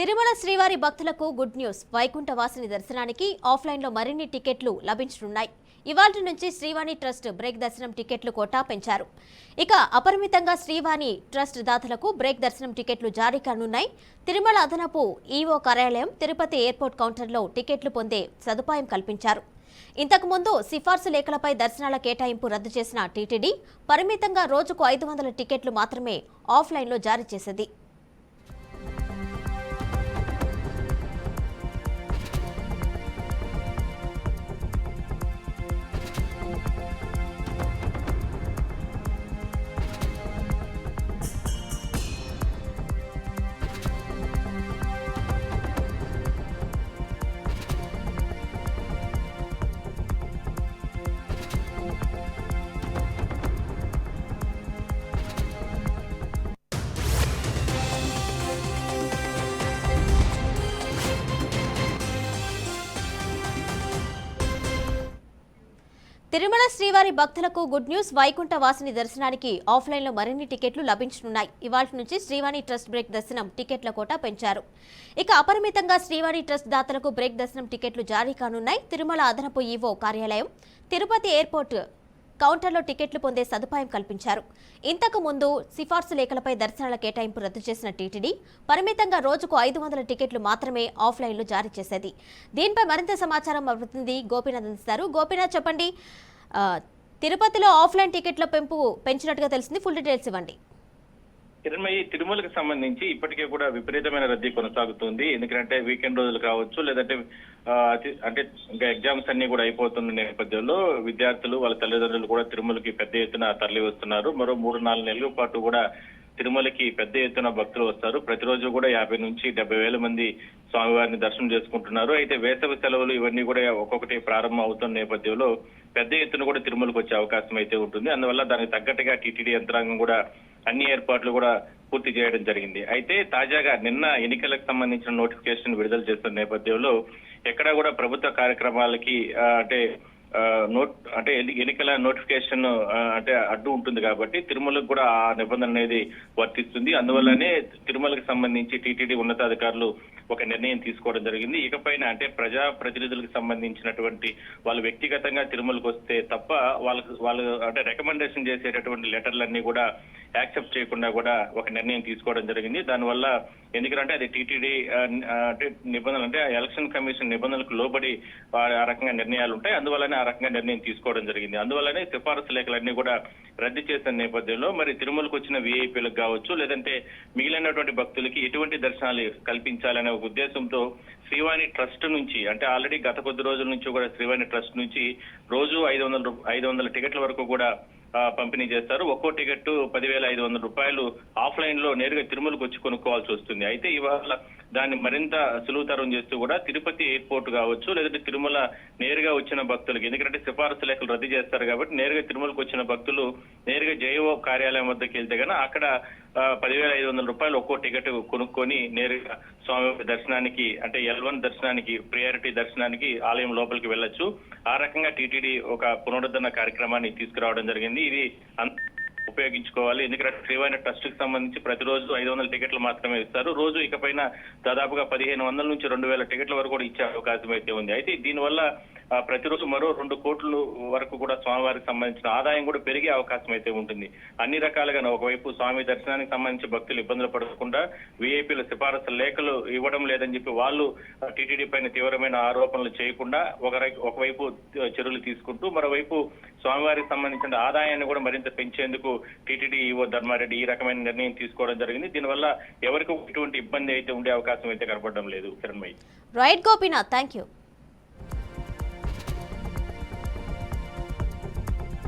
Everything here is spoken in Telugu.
తిరుమల శ్రీవారి భక్తులకు గుడ్ న్యూస్. వైకుంఠవాసిని దర్శనానికి ఆఫ్లైన్లో మరిన్ని టికెట్లు లభించనున్నాయి. ఇవాళ నుంచి శ్రీవాణి ట్రస్ట్ బ్రేక్ దర్శనం టికెట్లు కోటా పెంచారు. ఇక అపరిమితంగా శ్రీవాణి ట్రస్ట్ దాతలకు బ్రేక్ దర్శనం టికెట్లు జారీ కానున్నాయి. తిరుమల అదనపు ఈఓ కార్యాలయం తిరుపతి ఎయిర్పోర్ట్ కౌంటర్లో టికెట్లు పొందే సదుపాయం కల్పించారు. ఇంతకుముందు సిఫార్సు లేఖలపై దర్శనాల కేటాయింపు రద్దు చేసిన టీటీడీ పరిమితంగా రోజుకు ఐదు వందల టికెట్లు మాత్రమే ఆఫ్లైన్లో జారీ చేసింది. తిరుమల శ్రీవారి భక్తులకు గుడ్ న్యూస్. వైకుంఠ వాసిని దర్శనానికి ఆఫ్లైన్లో మరిన్ని టికెట్లు లభించనున్నాయి. ఇవాళ నుంచి శ్రీవాణి ట్రస్ట్ బ్రేక్ దర్శనం టికెట్ల కోట పెంచారు. ఇక అపరిమితంగా శ్రీవాణి ట్రస్ట్ దాతలకు బ్రేక్ దర్శనం టికెట్లు జారీ కానున్నాయి. తిరుమల అదనపు ఈవో కార్యాలయం తిరుపతి ఎయిర్పోర్ట్ కౌంటర్లో టికెట్లు పొందే సదుపాయం కల్పించారు. ఇంతకు ముందు సిఫార్సు లేఖలపై దర్శనాల కేటాయింపు రద్దు చేసిన టీటీడీ పరిమితంగా రోజుకు ఐదు వందల టికెట్లు మాత్రమే ఆఫ్లైన్లో జారీ చేసేది. దీనిపై మరింత సమాచారం మా ప్రతినిధి గోపీనాథ్ అందిస్తారు. గోపీనాథ్ చెప్పండి? తిరుపతిలో ఆఫ్లైన్ టికెట్ల పెంపు పెంచినట్టుగా తెలిసింది. ఫుల్ డీటెయిల్స్ ఇవ్వండి. కిరణ్మయి తిరుమలకు సంబంధించి ఇప్పటికే కూడా విపరీతమైన రద్దీ కొనసాగుతుంది. ఎందుకంటే వీకెండ్ రోజులు కావచ్చు లేదంటే అంటే ఇంకా ఎగ్జామ్స్ అన్ని కూడా అయిపోతున్న నేపథ్యంలో విద్యార్థులు వాళ్ళ తల్లిదండ్రులు కూడా తిరుమలకి పెద్ద ఎత్తున తరలి వస్తున్నారు మరో మూడు నాలుగు నెలల పాటు కూడా తిరుమలకి పెద్ద ఎత్తున భక్తులు వస్తారు. ప్రతిరోజు కూడా యాభై నుంచి డెబ్బై వేల మంది స్వామివారిని దర్శనం చేసుకుంటున్నారు. అయితే వేసవి సెలవులు ఇవన్నీ కూడా ఒక్కొక్కటి ప్రారంభం అవుతున్న నేపథ్యంలో పెద్ద ఎత్తున కూడా తిరుమలకు వచ్చే అవకాశం అయితే ఉంటుంది. అందువల్ల దానికి తగ్గట్టుగా టీటీడీ యంత్రాంగం కూడా అన్ని ఏర్పాట్లు కూడా పూర్తి చేయడం జరిగింది. అయితే తాజాగా నిన్న ఎన్నికలకు సంబంధించిన నోటిఫికేషన్ విడుదల చేస్తున్న నేపథ్యంలో ఎక్కడా కూడా ప్రభుత్వ కార్యక్రమాలకి అంటే నోట్ అంటే ఎన్నికల నోటిఫికేషన్ అంటే అడ్డు ఉంటుంది కాబట్టి తిరుమలకు కూడా ఆ నిబంధన అనేది వర్తిస్తుంది. అందువల్లనే తిరుమలకు సంబంధించి టీటీడీ ఉన్నతాధికారులు ఒక నిర్ణయం తీసుకోవడం జరిగింది. ఇకపైన అంటే ప్రజా ప్రతినిధులకు సంబంధించినటువంటి వాళ్ళు వ్యక్తిగతంగా తిరుమలకు వస్తే తప్ప వాళ్ళకు వాళ్ళు అంటే రికమెండేషన్ చేసేటటువంటి లెటర్లన్నీ కూడా యాక్సెప్ట్ చేయకుండా కూడా ఒక నిర్ణయం తీసుకోవడం జరిగింది. దానివల్ల ఎందుకంటే అది టీటీడీ నిబంధనలు అంటే ఎలక్షన్ కమిషన్ నిబంధనలకు లోబడి ఆ రకంగా నిర్ణయాలు ఉంటాయి. అందువల్లనే ఆ రకంగా నిర్ణయం తీసుకోవడం జరిగింది. అందువల్లనే సిఫారసు లేఖలన్నీ కూడా రద్దు చేసిన నేపథ్యంలో మరి తిరుమలకు వచ్చిన విఐపీలకు కావచ్చు లేదంటే మిగిలినటువంటి భక్తులకి ఎటువంటి దర్శనాలు కల్పించాలనే ఒక ఉద్దేశంతో శ్రీవాణి ట్రస్ట్ నుంచి అంటే ఆల్రెడీ గత కొద్ది రోజుల నుంచి కూడా శ్రీవాణి ట్రస్ట్ నుంచి రోజు ఐదు వందల ఐదు వందల టికెట్ల వరకు కూడా పంపిణీ చేస్తారు. ఒక్కో టికెట్ పదివేల ఐదు వందల రూపాయలు ఆఫ్లైన్లో నేరుగా తిరుమలకు వచ్చి కొనుక్కోవాల్సి వస్తుంది. అయితే ఇవాళ దాన్ని మరింత సులువుతరం చేస్తూ కూడా తిరుపతి ఎయిర్పోర్ట్ కావచ్చు లేదంటే తిరుమల నేరుగా వచ్చిన భక్తులకి ఎందుకంటే సిఫారసు లేఖలు రద్దు చేస్తారు కాబట్టి నేరుగా తిరుమలకు వచ్చిన భక్తులు నేరుగా జేఓ కార్యాలయం వద్దకు వెళ్తే గన అక్కడ పదివేల ఐదు వందల రూపాయలు ఒక్కో టికెట్ కొనుక్కొని నేరుగా స్వామి దర్శనానికి అంటే ఎల్ వన్ దర్శనానికి ప్రియారిటీ దర్శనానికి ఆలయం లోపలికి వెళ్ళొచ్చు. ఆ రకంగా టీటీడీ ఒక పునరుద్ధరణ కార్యక్రమాన్ని తీసుకురావడం జరిగింది. ఇది అంత ఉపయోగించుకోవాలి. ఎందుకంటే శ్రీవాణి ట్రస్ట్కి సంబంధించి ప్రతిరోజు ఐదు వందల టికెట్లు మాత్రమే ఇస్తారు. రోజు ఇకపైన దాదాపుగా పదిహేను వందల నుంచి రెండు వేల టికెట్ల వరకు కూడా ఇచ్చే అవకాశం అయితే ఉంది. అయితే దీనివల్ల ప్రతిరోజు మరో రెండు కోట్లు వరకు కూడా స్వామివారికి సంబంధించిన ఆదాయం కూడా పెరిగే అవకాశం అయితే ఉంటుంది. అన్ని రకాలుగా ఒకవైపు స్వామి దర్శనానికి సంబంధించి భక్తులు ఇబ్బందులు పడకుండా విఐపీల సిఫారసు లేఖలు ఇవ్వడం లేదని చెప్పి వాళ్ళు టీటీడీ పైన తీవ్రమైన ఆరోపణలు చేయకుండా ఒక ఒకవైపు చర్యలు తీసుకుంటూ మరోవైపు స్వామివారికి సంబంధించిన ఆదాయాన్ని కూడా మరింత పెంచేందుకు టీటీడీ ఈవో ధర్మారెడ్డి ఈ రకమైన నిర్ణయం తీసుకోవడం జరిగింది. దీనివల్ల ఎవరికి ఎటువంటి ఇబ్బంది అయితే ఉండే అవకాశం అయితే కనపడడం లేదు. Kiranmayya right Gopinath thank you